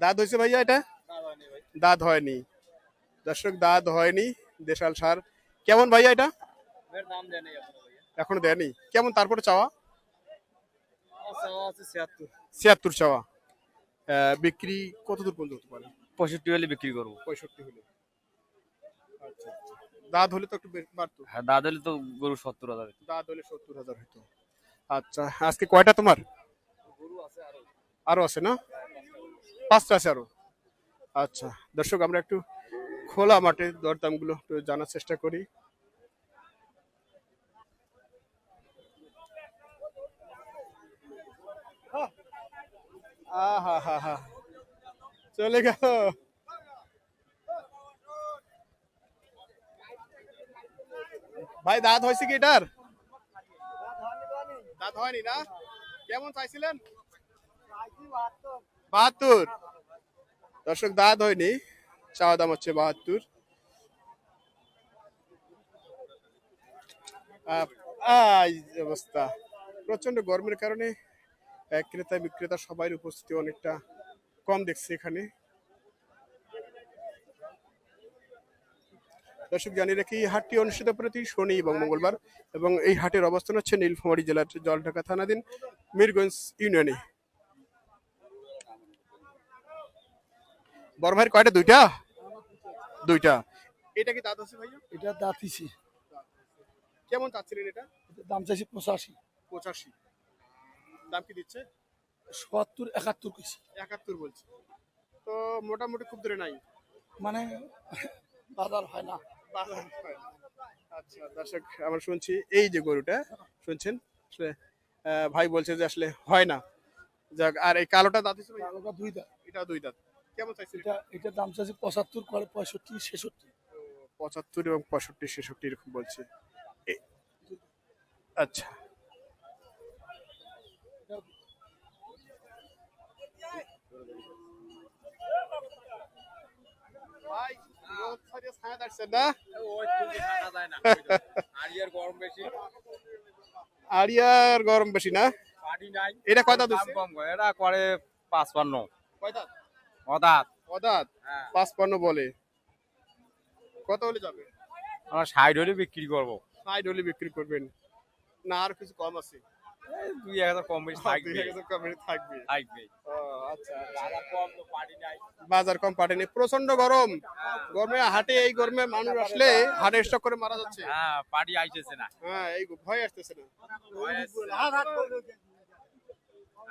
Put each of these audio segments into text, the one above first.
দাঁত হয়েছে ভাইয়া এটা? দাঁত হয়নি। দর্শক দাঁত হয়নি দেশাল সার। কেমন ভাইয়া এটা? এখনও দেয়নি কেমন তারপরে চাওয়া? ছিয়াত্তর। চাওয়া। বিক্রি কত দূর পর্যন্ত হতে পারে? পঁয়ষট্টি হলে বিক্রি করব। পঁয়ষট্টি হলে। আচ্ছা আচ্ছা। দাঁত হলে তো একটু বাড়তো। হ্যাঁ দাদা হলে তো গরু সত্তর হাজার দাঁত হলে সত্তর হাজার হতো আচ্ছা আজকে কয়টা তোমার? গরু আছে না? পাঁচটা আছে আরও। আচ্ছা দর্শক, আমরা একটু খোলা মাঠে দরদামগুলো একটু জানার চেষ্টা করি। আহা হা। চলে গেল। ভাই, দাঁত হয়েছে কি এটার? দাঁত হয়নি না? কেমন চাইছিলেন? বাহাত্তর। দর্শক দাঁত হয়নি। চাওয়া দাম হচ্ছে বাহাত্তর। অবস্থা। প্রচণ্ড গরমের কারণে ক্রেতা বিক্রেতা সবাই উপস্থিতি অনেকটা কম দেখছি এখানে। দর্শক জানিয়ে রাখি এই হাটটি অনুষ্ঠিত প্রতি শনি এবং মঙ্গলবার এবং এই হাটের অবস্থান হচ্ছে নীলফামারী জেলার জলঢাকা থানাধীন মিরগঞ্জ ইউনিয়নে। বড় ভাইয়ের কয়টা? দুইটা? দুইটা। এটা কি দাঁত আছে ভাইয়া? এটা দাঁতিছি কেমন চাচ্ছিলেন এটা? দাম চাইছি পঁচাশি। পঁচাশি। দাম কি দিচ্ছে? সত্তর একাত্তর কেছি একাত্তর বলছে। তো মোটামুটি খুব দূরে নাই? মানে বাজার হয় না। আচ্ছা দর্শক আমরা শুনছি এই যে গরুটা শুনছেন? আসলে, ভাই বলছে যে আসলে হয় না। যাক আর এই কালোটা দাঁত হিসেবে আলাদা দুই দাঁত। এটা দুই দাঁত। কেমন চাইছে এটা এটার দাম চাইছি পঁচাত্তর করে পঁয়ষট্টি ছেষট্টি। পঁচাত্তর এবং পঁয়ষট্টি ছেষট্টি এরকম বলছে। এ- আচ্ছা। ভাই আরিয়ার গরম বেশি না? এটা কয়টা দিচ্ছে কম করে পাঁচপান্ন কয়টা অদাত। অদাত? হ্যাঁ। পাঁচপান্ন বলে। কত হলে যাবে? আমরা ষাট হলে বিক্রি করব। ষাট হলে বিক্রি করবেন। না আর কিছু কম আছে? দুই এক হাজার কম বেশি থাকবে। থাকবে। থাকবে। আচ্ছা। দাদা কম পাটি নাই। বাজার প্রচণ্ড গরম। গরমে হাটে এই গরমে মানুষ আসলে হাটে স্টক করে মারা যাচ্ছে। হ্যাঁ পাটি আইতেছে না। হ্যাঁ এই ভয় আসতেছে না।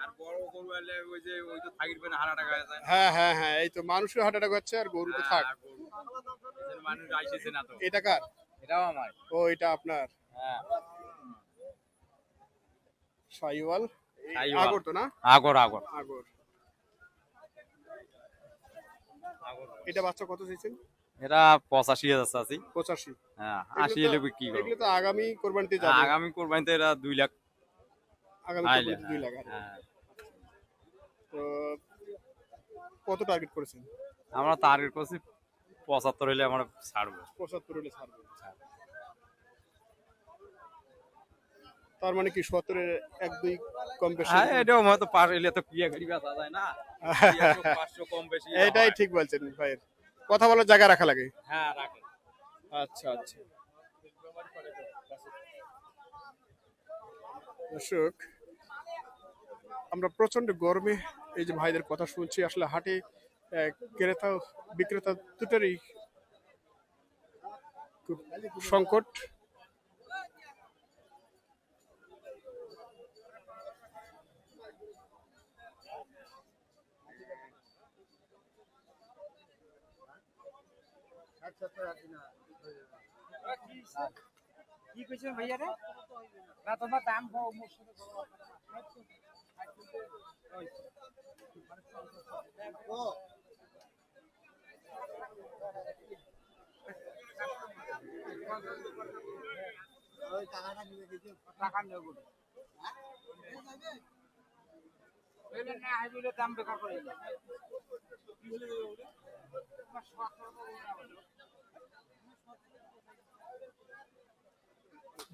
আর বড় গরু এলে ওই যে ওই তো থাকিবে না হারা টাকা আছে। হ্যাঁ হ্যাঁ হ্যাঁ এই তো মানুষের হাট অ্যাটাক হচ্ছে আর গরু তো থাক। মানুষ আইতেছে না তো। এটা কার? এটাও আমার। ও এটা আপনার? হ্যাঁ। সাইওয়াল আগর তো না? আগর আগর। আগর। এটা বাচ্চা কত চাইছেন? পঁচাশি হাজার আছে পঁচাশি। হ্যাঁ আশি বিক্রি করব। এগুলো তো আগামী কোরবানিতে যাবে। আগামী কোরবানিতে এরা দুই লাখ। আগামী কোরবানিতে দুই লাখ হ্যাঁ। তো কত টার্গেট করেছেন? আমরা টার্গেট করছি পঁচাত্তর হলে আমরা ছাড়বো। পঁচাত্তর হলে ছাড়বে। তার মানে কি সত্তরের এক দুই কম বেশি? হ্যাঁ এটাও হয়তো পাঁচ এলে তো পিয়া গাড়ি বেচা যায় না। পাঁচশো কম বেশি এটাই ঠিক বলছেন ভাইয়ের। কথা বলার জায়গা রাখা লাগে। হ্যাঁ রাখেন। আচ্ছা আচ্ছা। দর্শক আমরা প্রচণ্ড গরমে এই যে ভাইদের কথা শুনছি আসলে হাটে ক্রেতা বিক্রেতা দুটারই খুব সংকট। কি কইছে ভাইয়া রে না তোমার দাম কম টাকা নেব না হাইবিলে দাম বেকার করে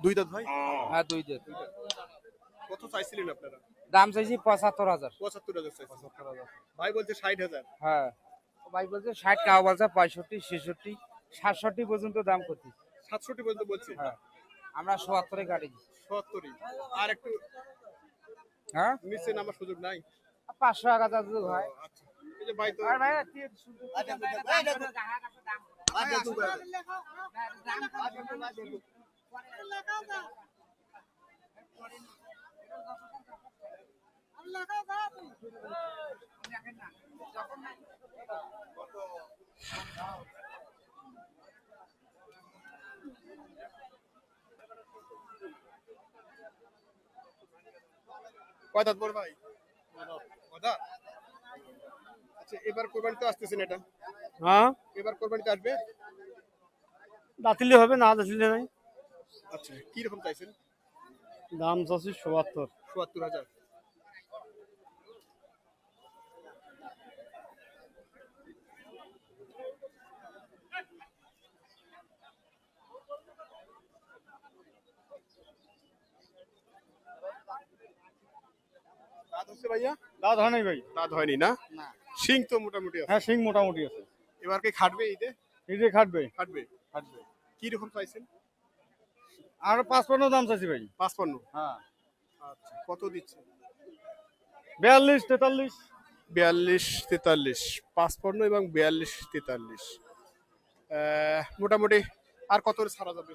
দুই দাঁত ভাই? হ্যাঁ। দুই দিন কত চাইছিলেন আপনারা? দাম চাইছি পঁচাত্তর হাজার। পঁচাত্তর হাজার চাইছেন ভাই বলছে ষাট হাজার। হ্যাঁ। ভাই বলছে ষাট কাউ বলছে পঁয়ষট্টি ছেষট্টি সাতষট্টি পর্যন্ত দাম করছি। সাতষট্টি পর্যন্ত বলছে? হ্যাঁ। আমরা সোয়াত্তরে গাড়ি। সত্তরই। আর একটু হ্যাঁ? নিচে নামার সুযোগ নাই? পাঁচশো হাজার যদি হয়। আচ্ছা। কয় দাঁত ভাই? দাদা? আচ্ছা এবার কোরবানিতে আসতেছেন এটা? হ্যাঁ। এবার কোরবানিতে আসবে? দাতিলে হবে না দাতিলে নাই। আচ্ছা কীরকম চাইছেন? দাম চাচ্ছি 77 77000 দাঁত হচ্ছে ভাইয়া? দাঁত হয় নাই ভাই। দাঁত হয়নি না? শিং তো মোটামুটি আছে। হ্যাঁ সিং মোটামুটি আছে। এবার কি খাটবে ঈদে? যে খাটবে। খাটবে? খাটবে। কি রকম চাইছেন? আর পাঁচপান্ন দাম চাচ্ছি ভাই। পাঁচপান্ন? হ্যাঁ। আচ্ছা কত দিচ্ছে? বিয়াল্লিশ তেতাল্লিশ। বিয়াল্লিশ তেতাল্লিশ। পাঁচপান্ন এবং বিয়াল্লিশ তেতাল্লিশ। মোটামুটি আর কত ছাড়া যাবে?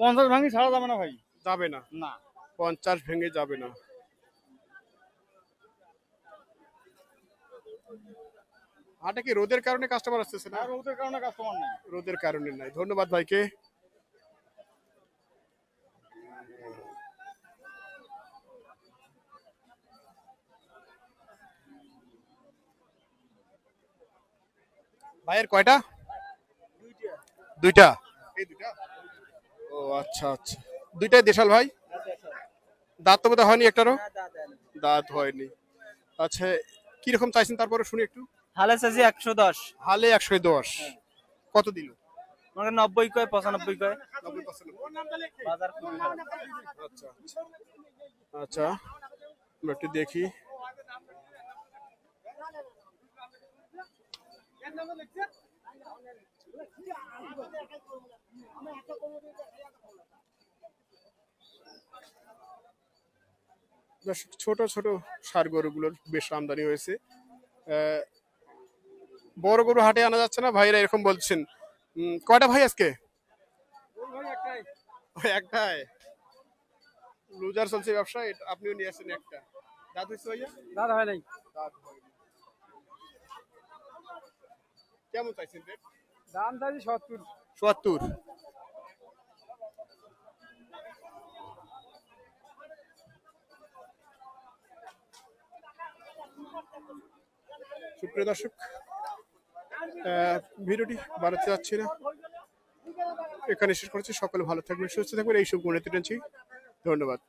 পঞ্চাশ ভাঙি ছাড়া যাবে না ভাই। যাবে না? না। পঞ্চাশ ভেঙে যাবে না। হাটে কি রোদের কারণে কাস্টমার আসতেছে না? আর ওদের কারণে কাস্টমার নাই। রোদের কারণে নাই। ধন্যবাদ ভাইকে। ভাইয়ের কয়টা? দুইটা। এই দুইটা। ও আচ্ছা আচ্ছা। দুইটাই দেশাল ভাই? দাঁত তো বোধহয় হয়নি একটারও? দাঁত হয়নি। আচ্ছা কীরকম চাইছেন তারপরে শুনি একটু? হালে চাইছি একশো দশ। হালে একশো দশ। কত দিল? আমাকে নব্বই কয় পঁচানব্বই কয়। বাজার আচ্ছা। আচ্ছা আমরা একটু দেখি। ছোট ছোট সার গরুগুলোর বেশ আমদানি হয়েছে। বড় গরু হাটে আনা যাচ্ছে না ভাইরা এরকম বলছেন। কয়টা ভাই আজকে? একটাই। লুজার চলছে ব্যবসা আপনিও নিয়ে আসেন একটা। দাঁত হয়েছে ভাইয়া? দাঁত হয় নাই। কেমন চাইছেন রেট? দাম চাইছি সত্তর। চুয়াত্তর সুপ্রিয় দর্শক ভিডিওটি বাড়াতে যাচ্ছি না। এখানে শেষ করছি। সকলে ভালো থাকবেন, সুস্থ থাকবেন। এইসব গুণে গুণে ধন্যবাদ।